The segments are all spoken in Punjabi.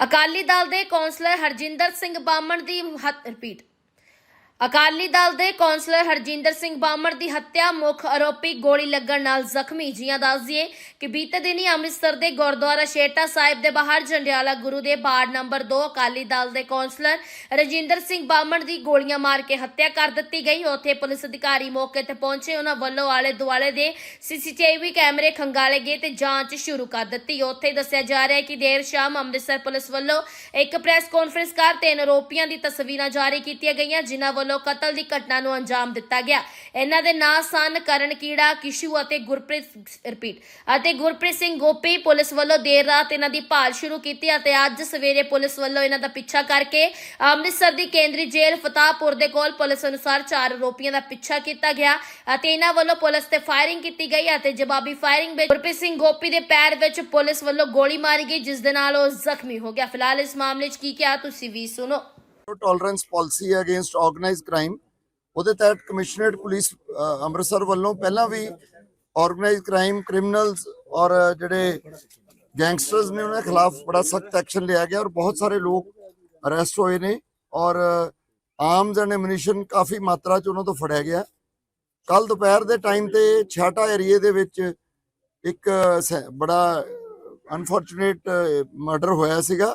ਅਕਾਲੀ ਦਲ ਦੇ ਕੌਂਸਲਰ ਹਰਜਿੰਦਰ ਸਿੰਘ ਬਾਮਣ ਦੀ ਰਿਪੀਟ ਅਕਾਲੀ ਦਲ ਦੇ ਕੌਂਸਲਰ ਹਰਜਿੰਦਰ ਸਿੰਘ ਬਾਮਣ ਦੀ ਹੱਤਿਆ ਮੁੱਖ ਆਰੋਪੀ ਗੋਲੀ ਲੱਗਣ ਨਾਲ ਜ਼ਖਮੀ। ਜੀਆਂ ਦੱਸ ਦਈਏ ਕਿ ਬੀਤੇ ਦਿਨੀ ਅੰਮ੍ਰਿਤਸਰ ਦੇ ਗੁਰਦੁਆਰਾ ਸ਼ੇਟਾ ਸਾਹਿਬ ਦੇ ਬਾਹਰ ਜੰਡਿਆਲਾ ਗੁਰੂ ਦੇ ਬਾੜ ਨੰਬਰ 2 ਅਕਾਲੀ ਦਲ ਦੇ ਕੌਂਸਲਰ ਰਜਿੰਦਰ ਸਿੰਘ ਬਾਮਣ ਦੀ ਗੋਲੀਆਂ ਮਾਰ ਕੇ ਹੱਤਿਆ ਕਰ ਦਿੱਤੀ ਗਈ। ਉੱਥੇ ਪੁਲਿਸ ਅਧਿਕਾਰੀ ਮੌਕੇ ਤੇ ਪਹੁੰਚੇ। ਉਹਨਾਂ ਵੱਲੋਂ ਆਲੇ ਦੁਆਲੇ ਦੇ ਸੀਸੀਟੀਵੀ ਕੈਮਰੇ, ਖੰਗਾਲੇ ਗਏ ਤੇ ਜਾਂਚ ਸ਼ੁਰੂ ਕਰ ਦਿੱਤੀ। ਉੱਥੇ ਦੱਸਿਆ ਜਾ ਰਿਹਾ ਹੈ ਕਿ ਦੇਰ ਸ਼ਾਮ ਅੰਮ੍ਰਿਤਸਰ ਪੁਲਿਸ ਵੱਲੋਂ ਇੱਕ ਪ੍ਰੈਸ ਕਾਨਫਰੰਸ ਕਰ ਤਿੰਨ ਆਰੋਪੀਆਂ ਦੀ ਤਸਵੀਰਾਂ ਜਾਰੀ ਕੀਤੀਆਂ ਗਈਆਂ, ਜਿਨ੍ਹਾਂ ਵੱਲੋਂ ਕਤਲ ਦੀ ਘਟਨਾ ਨੂੰ ਅੰਜਾਮ ਦਿੱਤਾ ਗਿਆ। ਇਹਨਾਂ ਦੇ ਨਾਂ ਸਨ ਕਰਨ ਕੀੜਾ, ਕਿਸ਼ੂ ਅਤੇ ਗੁਰਪ੍ਰੀਤ ਰਿਪੀਟ। ਅਤੇ ਗੁਰਪ੍ਰੀਤ ਸਿੰਘ ਗੋਪੀ ਪੁਲਿਸ ਵੱਲੋਂ ਦੇਰ ਰਾਤ ਇਹਨਾਂ ਦੀ ਭਾਲ ਸ਼ੁਰੂ ਕੀਤੀ ਅਤੇ ਅੱਜ ਸਵੇਰੇ ਪੁਲਿਸ ਵੱਲੋਂ ਇਹਨਾਂ ਦਾ ਪਿੱਛਾ ਕਰਕੇ ਅੰਮ੍ਰਿਤਸਰ ਦੀ ਕੇਂਦਰੀ ਜੇਲ੍ਹ ਫਤਾਹਪੁਰ ਦੇ ਕੋਲ ਪੁਲਿਸ ਅਨੁਸਾਰ ਚਾਰ ਆਰੋਪੀਆਂ ਦਾ ਪਿੱਛਾ ਕੀਤਾ ਗਿਆ ਅਤੇ ਇਹਨਾਂ ਵੱਲੋਂ ਪੁਲਿਸ ਤੇ ਫਾਇਰਿੰਗ ਕੀਤੀ ਗਈ ਅਤੇ ਜਵਾਬੀ ਫਾਇਰਿੰਗ ਵਿੱਚ ਗੁਰਪ੍ਰੀਤ ਸਿੰਘ ਗੋਪੀ ਦੇ ਪੈਰ ਵਿੱਚ ਪੁਲਿਸ ਵੱਲੋਂ ਗੋਲੀ ਮਾਰੀ ਗਈ, ਜਿਸ ਦੇ ਨਾਲ ਉਹ ਜ਼ਖਮੀ ਹੋ ਗਿਆ। ਫਿਲਹਾਲ ਇਸ ਮਾਮਲੇ 'ਚ ਕੀ ਕਿਹਾ, ਤੁਸੀਂ ਵੀ ਸੁਣੋ। ਟੋਲਰੈਂਸ ਪਾਲਿਸੀ ਹੈ ਅਗੇਂਸਟ ਆਰਗੇਨਾਈਜ਼ਡ ਕ੍ਰਾਈਮ ਉਹਦੇ ਤਹਿਤ ਕਮਿਸ਼ਨਰੇਟ ਪੁਲਿਸ ਅੰਮ੍ਰਿਤਸਰ ਵੱਲੋਂ ਪਹਿਲਾਂ ਵੀ ਆਰਗੇਨਾਈਜ਼ਡ ਕ੍ਰਾਈਮ ਕ੍ਰਿਮੀਨਲਸ ਔਰ ਜਿਹੜੇ ਗੈਂਗਸਟਰਸ ਨੇ ਉਹਨਾਂ ਖਿਲਾਫ ਬੜਾ ਸਖਤ ਐਕਸ਼ਨ ਲਿਆ ਗਿਆ ਔਰ ਬਹੁਤ ਸਾਰੇ ਲੋਕ ਅਰੈਸਟ ਹੋਏ ਨੇ ਔਰ ਆਰਮਸ ਐਂਡ ਐਮੂਨੀਸ਼ਨ ਕਾਫੀ ਮਾਤਰਾ ਚ ਉਹਨਾਂ ਤੋਂ ਫੜਿਆ ਗਿਆ। ਕੱਲ ਦੁਪਹਿਰ ਦੇ ਟਾਈਮ ਤੇ ਛਾਟਾ ਏਰੀਏ ਦੇ ਵਿੱਚ ਇੱਕ ਬੜਾ ਅਨਫੋਰਚੂਨੇਟ ਮਰਡਰ ਹੋਇਆ ਸੀਗਾ।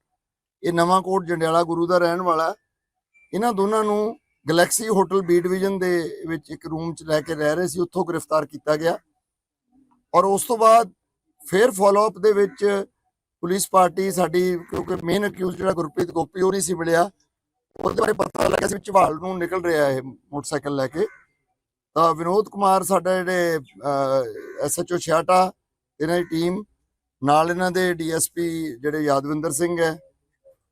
ਇਹ ਨਵਾਂ ਕੋਟ ਜੰਡਿਆਲਾ ਗੁਰੂ ਦਾ ਰਹਿਣ ਵਾਲਾ ਇਹਨਾਂ ਦੋਨਾਂ ਨੂੰ ਗੈਲੈਕਸੀ ਹੋਟਲ ਬੀ ਡਿਵੀਜ਼ਨ ਦੇ ਵਿੱਚ ਇੱਕ ਰੂਮ 'ਚ ਲੈ ਕੇ ਰਹਿ ਰਹੇ ਸੀ, ਉੱਥੋਂ ਗ੍ਰਿਫਤਾਰ ਕੀਤਾ ਗਿਆ। ਔਰ ਉਸ ਤੋਂ ਬਾਅਦ ਫਿਰ ਫਾਲੋ ਅਪ ਦੇ ਵਿੱਚ ਪੁਲਿਸ ਪਾਰਟੀ ਸਾਡੀ, ਕਿਉਂਕਿ ਮੇਨ ਅਕਿਊਜ਼ ਜਿਹੜਾ ਗੁਰਪ੍ਰੀਤ ਗੋਪੀ, ਉਹ ਨਹੀਂ ਸੀ ਮਿਲਿਆ। ਉਹਦੇ ਬਾਰੇ ਪਤਾ ਲੱਗਿਆ ਸੀ ਝਵਾਲ ਨੂੰ ਨਿਕਲ ਰਿਹਾ ਇਹ ਮੋਟਰਸਾਈਕਲ ਲੈ ਕੇ। ਤਾਂ ਵਿਨੋਦ ਕੁਮਾਰ ਸਾਡਾ ਜਿਹੜੇ ਐਸਐਚਓ ਛਿਆਟਾ ਇਹਨਾਂ ਦੀ ਟੀਮ ਨਾਲ ਇਹਨਾਂ ਦੇ ਡੀਐਸਪੀ ਜਿਹੜੇ ਯਾਦਵਿੰਦਰ ਸਿੰਘ ਹੈ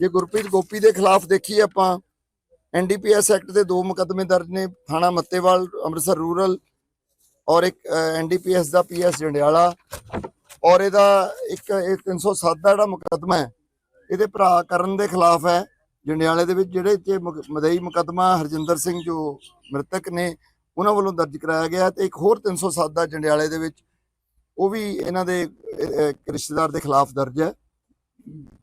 ਜੇ ਗੁਰਪ੍ਰੀਤ ਗੋਪੀ ਦੇ ਖਿਲਾਫ ਦੇਖੀਏ ਆਪਾਂ ਐਨਡੀਪੀਐਸ ਐਕਟ ਦੇ ਦੋ ਮੁਕੱਦਮੇ ਦਰਜ ਨੇ, ਥਾਣਾ ਮੱਤੇਵਾਲ, ਅੰਮ੍ਰਿਤਸਰ ਰੂਰਲ ਔਰ ਇੱਕ ਐਨਡੀਪੀਐਸ ਦਾ ਪੀਐਸ ਜੰਡਿਆਲਾ ਔਰ ਇਹਦਾ ਇੱਕ, ਇਹ 307 ਦਾ ਜਿਹੜਾ ਮੁਕੱਦਮਾ ਹੈ, ਇਹਦੇ ਭਰਾ ਕਰਨ ਦੇ ਖਿਲਾਫ ਹੈ। ਜੰਡਿਆਲੇ ਦੇ ਵਿੱਚ ਜਿਹੜੇ ਚ ਮਦਈ ਮੁਕੱਦਮਾ ਹਰਜਿੰਦਰ ਸਿੰਘ ਜੋ ਮ੍ਰਿਤਕ ਨੇ, ਉਹਨਾਂ ਵੱਲੋਂ ਦਰਜ ਕਰਾਇਆ ਗਿਆ ਤੇ ਇੱਕ ਹੋਰ 307 ਦਾ ਜੰਡਿਆਲੇ ਦੇ ਵਿੱਚ ਉਹ ਵੀ ਇਹਨਾਂ ਦੇ ਰਿਸ਼ਤੇਦਾਰ ਦੇ ਖਿਲਾਫ ਦਰਜ ਹੈ।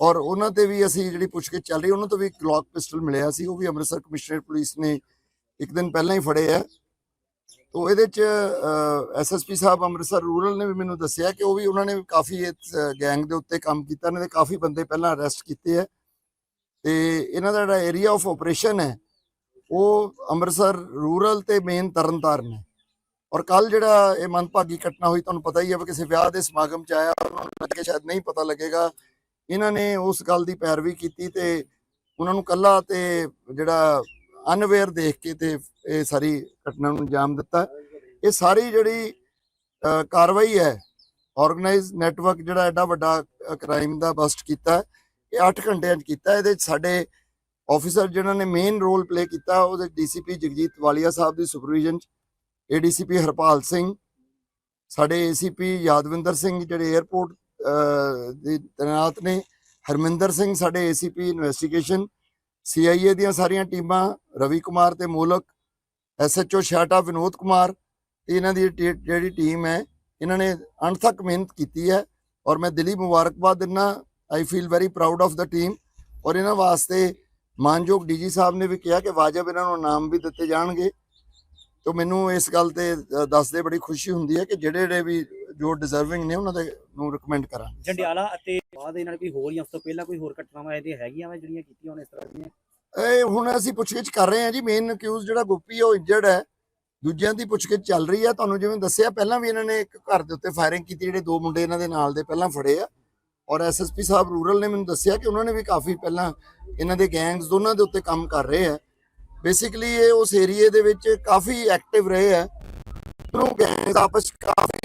ਔਰ ਉਹਨਾਂ ਤੇ ਵੀ ਅਸੀਂ ਜਿਹੜੀ ਪੁੱਛਗਿੱਛ ਚੱਲ ਰਹੀ, ਉਹਨਾਂ ਤੋਂ ਵੀ ਇੱਕ ਲੌਕ ਪਿਸਟਲ ਮਿਲਿਆ ਸੀ, ਉਹ ਵੀ ਅੰਮ੍ਰਿਤਸਰ ਕਮਿਸ਼ਨਰੇਟ ਪੁਲਿਸ ਨੇ ਇੱਕ ਦਿਨ ਪਹਿਲਾਂ ਹੀ ਫੜੇ ਆ। ਤੋ ਇਹਦੇ ਚ ਐਸਐਸਪੀ ਸਾਹਿਬ ਅੰਮ੍ਰਿਤਸਰ ਰੂਰਲ ਨੇ ਵੀ ਮੈਨੂੰ ਦੱਸਿਆ ਕਿ ਉਹ ਵੀ ਉਹਨਾਂ ਨੇ ਕਾਫੀ ਇਸ ਗੈਂਗ ਦੇ ਉੱਤੇ ਕੰਮ ਕੀਤਾ ਨੇ ਦੇ ਕਾਫੀ ਬੰਦੇ ਪਹਿਲਾਂ ਅਰੈਸਟ ਕੀਤੇ ਆ। ਤੇ ਇਹਨਾਂ ਦਾ ਜਿਹੜਾ ਏਰੀਆ ਆਫ ਆਪਰੇਸ਼ਨ ਹੈ, ਉਹ ਅੰਮ੍ਰਿਤਸਰ ਰੂਰਲ ਤੇ ਮੇਨ ਤਰਨਤਾਰਨ ਹੈ। ਔਰ ਕੱਲ ਜਿਹੜਾ ਇਹ ਮੰਦਭਾਗੀ ਘਟਨਾ ਹੋਈ, ਤੁਹਾਨੂੰ ਪਤਾ ਹੀ ਹੈ ਵੀ ਕਿਸੇ ਵਿਆਹ ਦੇ ਸਮਾਗਮ ਚ ਆਇਆ, ਉਹਨਾਂ ਨੂੰ ਲੱਗੇ ਸ਼ਾਇਦ ਨਹੀਂ ਪਤਾ ਲੱਗੇਗਾ ਇਹਨਾਂ ਨੇ ਉਸ ਗੱਲ ਦੀ ਪੈਰਵੀ ਕੀਤੀ ਤੇ ਉਹਨਾਂ ਨੂੰ ਕੱਲਾ ਤੇ ਜਿਹੜਾ ਅਨਵੇਅਰ ਦੇਖ ਕੇ ਤੇ ਇਹ ਸਾਰੀ ਘਟਨਾ ਨੂੰ ਅੰਜਾਮ ਦਿੱਤਾ। ਇਹ ਸਾਰੀ ਜਿਹੜੀ ਕਾਰਵਾਈ ਹੈ ਆਰਗੇਨਾਈਜ਼ ਨੈਟਵਰਕ ਜਿਹੜਾ ਐਡਾ ਵੱਡਾ ਕ੍ਰਾਈਮ ਦਾ ਬਸਟ ਕੀਤਾ, ਇਹ 8 ਘੰਟਿਆਂ 'ਚ ਕੀਤਾ। ਇਹਦੇ 'ਚ ਸਾਡੇ ਆਫੀਸਰ ਜਿਨ੍ਹਾਂ ਨੇ ਮੇਨ ਰੋਲ ਪਲੇ ਕੀਤਾ ਉਹਦੇ ਡੀਸੀਪੀ ਜਗਜੀਤ ਵਾਲੀਆ ਸਾਹਿਬ ਦੀ ਸੁਪਰਵਿਜ਼ਨ 'ਚ ਏਡੀਸੀਪੀ ਹਰਪਾਲ ਸਿੰਘ, ਸਾਡੇ ਏਸੀਪੀ ਯਾਦਵਿੰਦਰ ਸਿੰਘ ਜਿਹੜੇ 에ਅਰਪੋਰਟ ਦੇ ਤੈਨਾਤ ਨੇ। ਹਰਮਿੰਦਰ ਸਿੰਘ ਸਾਡੇ ਏਸੀਪੀ ਇਨਵੈਸਟੀਗੇਸ਼ਨ ਸੀਆਈਏ ਦੀਆਂ ਸਾਰੀਆਂ ਟੀਮਾਂ, ਰਵੀ ਕੁਮਾਰ ਤੇ ਮੋਲਕ ਐਸਐਚਓ ਸ਼ਾਟਾ ਵਿਨੋਦ ਕੁਮਾਰ ਤੇ ਇਹਨਾਂ ਦੀ ਜਿਹੜੀ ਟੀਮ ਹੈ, ਇਹਨਾਂ ਨੇ ਅਣਥੱਕ ਮਿਹਨਤ ਕੀਤੀ ਹੈ ਔਰ ਮੈਂ ਦਿਲੀ ਮੁਬਾਰਕਬਾਦ ਦਿੰਦਾ I feel very proud of the team ਔਰ ਇਹਨਾਂ ਵਾਸਤੇ ਮਾਨਯੋਗ ਡੀਜੀ ਸਾਹਿਬ ਨੇ ਵੀ ਕਿਹਾ ਕਿ ਵਾਜਬ ਇਹਨਾਂ ਨੂੰ ਨਾਮ ਵੀ ਦਿੱਤੇ ਜਾਣਗੇ। ਤੋਂ ਮੈਨੂੰ ਇਸ ਗੱਲ ਤੇ ਦੱਸਦੇ ਬੜੀ ਖੁਸ਼ੀ ਹੁੰਦੀ ਹੈ ਕਿ ਜਿਹੜੇ ਜਿਹੜੇ ਵੀ ਜੋ ਡਿਜ਼ਰਵਿੰਗ ਨੇ ਉਹਨਾਂ ਦੇ ਨੂੰ ਰეკਮੈਂਡ ਕਰਾਂ ਜੰਡਿਆਲਾ ਅਤੇ ਬਾਅਦ ਇਹਨਾਂ ਨੇ ਕੋਈ ਹੋਰ ਜਾਂ ਉਸ ਤੋਂ ਪਹਿਲਾਂ ਕੋਈ ਹੋਰ ਘਟਨਾਵਾਂ ਇਹਦੇ ਹੈਗੀਆਂ ਵਾ ਜਿਹੜੀਆਂ ਕੀਤੀਆਂ ਹੁਣ ਇਸ ਤਰ੍ਹਾਂ ਦੀਆਂ? ਇਹ ਹੁਣ ਅਸੀਂ ਪੁੱਛਗਿੱਛ ਕਰ ਰਹੇ ਹਾਂ ਜੀ ਮੇਨ ਅਕਿਊਜ਼ ਜਿਹੜਾ ਗੋਪੀ ਉਹ ਇੰਜਰਡ ਹੈ। ਦੂਜਿਆਂ ਦੀ ਪੁੱਛਗਿੱਛ ਚੱਲ ਰਹੀ ਹੈ ਤੁਹਾਨੂੰ ਜਿਵੇਂ ਦੱਸਿਆ ਪਹਿਲਾਂ ਵੀ ਇਹਨਾਂ ਨੇ ਇੱਕ ਘਰ ਦੇ ਉੱਤੇ ਫਾਇਰਿੰਗ ਕੀਤੀ ਜਿਹੜੇ ਦੋ ਮੁੰਡੇ ਇਹਨਾਂ ਦੇ ਨਾਲ ਦੇ ਪਹਿਲਾਂ ਫੜੇ ਆ। ਔਰ ਐਸਐਸਪੀ ਸਾਹਿਬ ਰੂਰਲ ਨੇ ਮੈਨੂੰ ਦੱਸਿਆ ਕਿ ਉਹਨਾਂ ਨੇ ਵੀ ਕਾਫੀ ਪਹਿਲਾਂ ਇਹਨਾਂ ਦੇ ਗੈਂਗਸ ਦੋਨਾਂ ਦੇ ਉੱਤੇ ਕੰਮ ਕਰ ਰਹੇ ਆ। ਬੇਸਿਕਲੀ ਇਹ ਉਸ ਏਰੀਏ ਦੇ ਵਿੱਚ ਕਾਫੀ ਐਕਟਿਵ ਰਹੇ ਆ। ਦੋਨੋਂ ਗੈਂਗਸ ਆਪਸ ਕਾਫੀ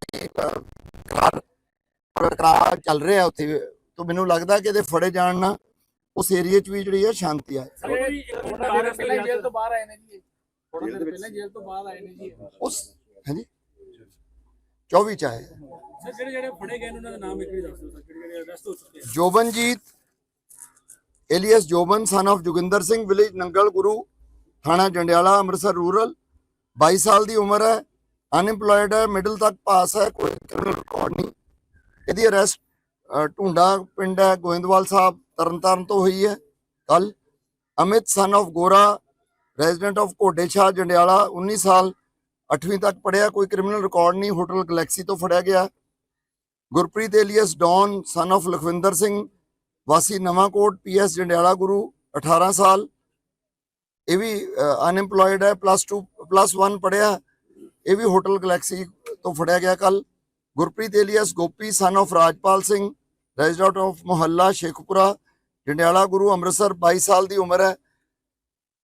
ਚੱਲ ਰਿਹਾ ਉੱਥੇ ਤੋਂ ਮੈਨੂੰ ਲੱਗਦਾ ਕਿ ਇਹਦੇ ਫੜੇ ਜਾਣ ਨਾਲ ਉਸ ਏਰੀਏ 'ਚ ਵੀ ਜਿਹੜੀ ਹੈ ਸ਼ਾਂਤੀ ਆ। ਥੋੜਾ ਦੇਰ ਪਹਿਲਾਂ ਜੇਲ੍ਹ ਤੋਂ ਬਾਹਰ ਆਏ ਨੇ ਜੀ। ਥੋੜਾ ਦੇਰ ਪਹਿਲਾਂ ਜੇਲ੍ਹ ਤੋਂ ਬਾਹਰ ਆਏ ਨੇ ਜੀ। ਉਸ ਹਾਂਜੀ? 24 ਚ ਆਏ। ਸਰ ਜਿਹੜੇ ਜਿਹੜੇ ਫੜੇ ਗਏ ਨੇ ਉਹਨਾਂ ਦਾ ਨਾਮ ਇੱਕ ਵਾਰੀ ਦੱਸ ਦਿਓ ਸਰ ਜਿਹੜੇ ਜਿਹੜੇ ਅਰੈਸਟ ਹੋ ਚੁੱਕੇ ਆ Jobanjit alias Joban son of Joginder Singh village Nangal Guru ਥਾਣਾ ਜੰਡਿਆਲਾ ਅੰਮ੍ਰਿਤਸਰ ਰੂਰਲ 22 ਸਾਲ ਦੀ ਉਮਰ ਹੈ। ਅਨਇੰਪਲੋਇਡ ਹੈ ਮਿਡਲ ਤੱਕ ਪਾਸ ਹੈ, ਕੋਈ ਕ੍ਰਿਮੀਨਲ ਰਿਕਾਰਡ ਨਹੀਂ। ਇਹਦੀ ਅਰੈਸਟ ਢੁੰਡਾ ਪਿੰਡ ਹੈ, ਗੋਇੰਦਵਾਲ ਸਾਹਿਬ, ਤਰਨਤਾਰਨ ਤੋਂ ਹੋਈ ਹੈ ਕੱਲ Amit son of Gora resident of Ghode Jandiala 19 ਸਾਲ 8ਵੀਂ ਤੱਕ ਪੜਿਆ ਕੋਈ ਕ੍ਰਿਮੀਨਲ ਰਿਕਾਰਡ ਨਹੀਂ ਹੋਟਲ ਗਲੈਕਸੀ ਤੋਂ ਫੜਿਆ ਗਿਆ। Gurpreet alias don son of Lakhwinder Singh, ਵਾਸੀ ਨਵਾਂਕੋਟ ਪੀਐਸ ਜੰਡਿਆਲਾ ਗੁਰੂ 18 ਸਾਲ। ਇਹ ਵੀ ਅਨਇੰਪਲੋਇਡ ਹੈ ਪਲੱਸ 2 ਪਲੱਸ 1 ਪੜਿਆ ਇਹ ਵੀ ਹੋਟਲ ਗਲੈਕਸੀ ਤੋਂ ਫੜਿਆ ਗਿਆ ਕੱਲ Gurpreet alias, Gopi son of Rajpal Singh resident of ਮੁਹੱਲਾ, ਸ਼ੇਖਪੁਰਾ, ਜੰਡਿਆਲਾ ਗੁਰੂ, ਅੰਮ੍ਰਿਤਸਰ 22 ਸਾਲ ਦੀ ਉਮਰ ਹੈ।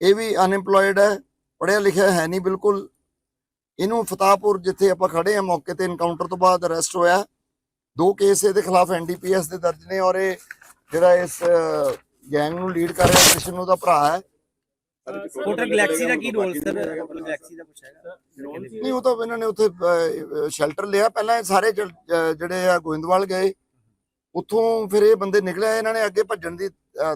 ਇਹ ਵੀ ਅਨਇੰਪਲੋਇਡ ਹੈ। ਪੜਿਆ ਲਿਖਿਆ ਹੈ ਨਹੀਂ ਬਿਲਕੁਲ। ਇਹਨੂੰ ਫਤਾਹਪੁਰ ਜਿੱਥੇ ਆਪਾਂ ਖੜੇ ਆ ਮੌਕੇ ਤੇ ਇਨਕਾਊਂਟਰ ਤੋਂ ਬਾਅਦ ਅਰੈਸਟ ਹੋਇਆ। ਦੋ ਕੇਸ ਇਹਦੇ ਖਿਲਾਫ ਐਨਡੀਪੀਐਸ ਦੇ ਦਰਜ ਨੇ ਔਰ ਇਹ ਜਿਹੜਾ ਇਸ ਗੈਂਗ ਨੂੰ ਲੀਡ ਕਰ ਰਿਹਾ ਕ੍ਰਿਸ਼ਨ ਉਹਦਾ ਭਰਾ ਹੈ। ਹੋਟਲ ਗਲੈਕਸੀ ਦਾ ਕੀ ਰੋਲ ਸਰ ਗਲੈਕਸੀ ਦਾ ਕੁਛ ਹੈਗਾ? ਨਹੀਂ ਉਹ ਤਾਂ ਇਹਨਾਂ ਨੇ ਉੱਥੇ ਸ਼ੈਲਟਰ ਲਿਆ। ਪਹਿਲਾਂ ਇਹ ਸਾਰੇ ਜਿਹੜੇ ਆ ਗੋਇੰਦਵਾਲ ਗਏ। ਉੱਥੋਂ ਫਿਰ ਇਹ ਬੰਦੇ ਨਿਕਲੇ ਇਹਨਾਂ ਨੇ ਅੱਗੇ ਭੱਜਣ ਦੀ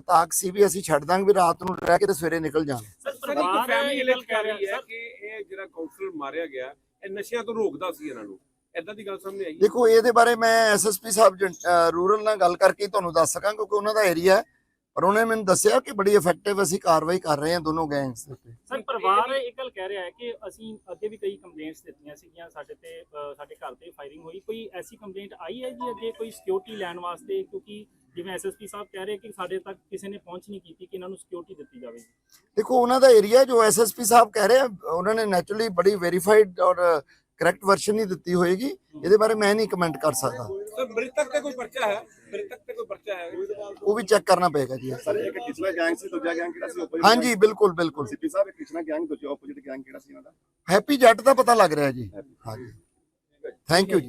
ਤਾਕ ਸੀ ਵੀ ਅਸੀਂ ਛੱਡ ਦਾਂਗੇ ਵੀ ਰਾਤ ਨੂੰ ਰਹਿ ਕੇ ਤੇ ਸਵੇਰੇ ਨਿਕਲ ਜਾਣ। ਸਰ ਪਰਿਵਾਰ ਫੈਮਿਲੀ ਗੱਲ ਕਹਿ ਕਰ ਰਹੀ ਹੈ ਕਿ ਇਹ ਜਿਹੜਾ ਕਾਉਂਸਲਰ ਮਾਰਿਆ ਗਿਆ ਇਹ ਨਸ਼ਿਆਂ ਤੋਂ ਰੋਕਦਾ ਸੀ ਇਹਨਾਂ ਨੂੰ। ਐਦਾਂ ਦੀ ਗੱਲ ਸਾਹਮਣੇ ਆਈ ਦੇਖੋ ਇਹਦੇ ਬਾਰੇ ਮੈਂ ਐਸਐਸਪੀ ਸਾਹਿਬ ਰੂਰਲ ਨਾਲ ਗੱਲ ਕਰਕੇ ਤੁਹਾਨੂੰ ਦੱਸ ਸਕਾਂ ਕਿਉਂਕਿ ਉਹਨਾਂ ਦਾ ਏਰੀਆ ਹੈ। ਪਰ ਉਹਨੇ ਮੈਨੂੰ ਦੱਸਿਆ ਕਿ ਬੜੀ ਇਫੈਕਟਿਵ ਅਸੀਂ ਕਾਰਵਾਈ ਕਰ ਰਹੇ ਹਾਂ ਦੋਨੋਂ ਗੈਂਗਸ ਦੇ ਉੱਤੇ। ਸਰ ਪਰਿਵਾਰ ਇੱਕ ਗੱਲ ਕਹਿ ਰਿਹਾ ਹੈ ਕਿ ਅਸੀਂ ਅੱਗੇ ਵੀ ਕਈ ਕੰਪਲੇਂਟਸ ਦਿੱਤੀਆਂ ਸੀਗੀਆਂ ਸਾਡੇ ਤੇ ਅ, ਸਾਡੇ ਘਰ ਤੇ ਫਾਇਰਿੰਗ ਹੋਈ। ਕੋਈ ਐਸੀ ਕੰਪਲੇਂਟ ਆਈ ਹੈ ਜੀ ਅੱਗੇ ਕੋਈ ਸਿਕਿਉਰਿਟੀ ਲੈਣ ਵਾਸਤੇ? ਕਿਉਂਕਿ ਜਿਵੇਂ ਐਸਐਸਪੀ ਸਾਹਿਬ ਕਹਿ ਰਹੇ ਕਿ ਸਾਡੇ ਤੱਕ ਕਿਸੇ ਨੇ ਪਹੁੰਚ ਨਹੀਂ ਕੀਤੀ ਕਿ ਇਹਨਾਂ ਨੂੰ ਸਿਕਿਉਰਿਟੀ ਦਿੱਤੀ ਜਾਵੇ। ਦੇਖੋ ਉਹਨਾਂ ਦਾ ਏਰੀਆ ਜੋ ਐਸਐਸਪੀ ਸਾਹਿਬ ਕਹਿ ਰਹੇ ਆ ਉਹਨਾਂ ਨੇ ਨੈਚੁਰਲੀ ਬੜੀ ਵੈਰੀਫਾਈਡ ਔਰ ਕਰੈਕਟ ਵਰਸ਼ਨ ਹੀ ਦਿੱਤੀ ਹੋਏਗੀ। ਇਹਦੇ ਬਾਰੇ ਮੈਂ ਨਹੀਂ ਕਮੈਂਟ ਕਰ ਸਕਦਾ। ਸਰ ਮ੍ਰਿਤਕ ਤੇ ਕੋਈ ਪਰਚਾ ਹੈ? ਮ੍ਰਿਤਕ ਤੇ ਕੋਈ ਪਰਚਾ ਹੈ? ਉਹ ਵੀ ਚੈੱਕ ਕਰਨਾ ਪਏਗਾ ਜੀ ਸਰ ਇੱਕ ਪਿਛਲਾ ਗੈਂਗ ਸੀ ਦੂਜਾ ਗੈਂਗ ਕਿਹੜਾ ਸੀ? opposite ਹਾਂਜੀ ਬਿਲਕੁਲ ਬਿਲਕੁਲ। ਸੀਪੀ ਸਾਹਿਬ ਇੱਕ ਪਿਛਲਾ ਗੈਂਗ ਦੂਜਾ ਆਪੋਜ਼ਿਟ ਗੈਂਗ ਕਿਹੜਾ ਸੀ ਇਹਨਾਂ ਦਾ? ਹੈਪੀ ਜੱਟ ਦਾ ਪਤਾ ਲੱਗ ਰਿਹਾ ਜੀ। ਹਾਂਜੀ। Thank you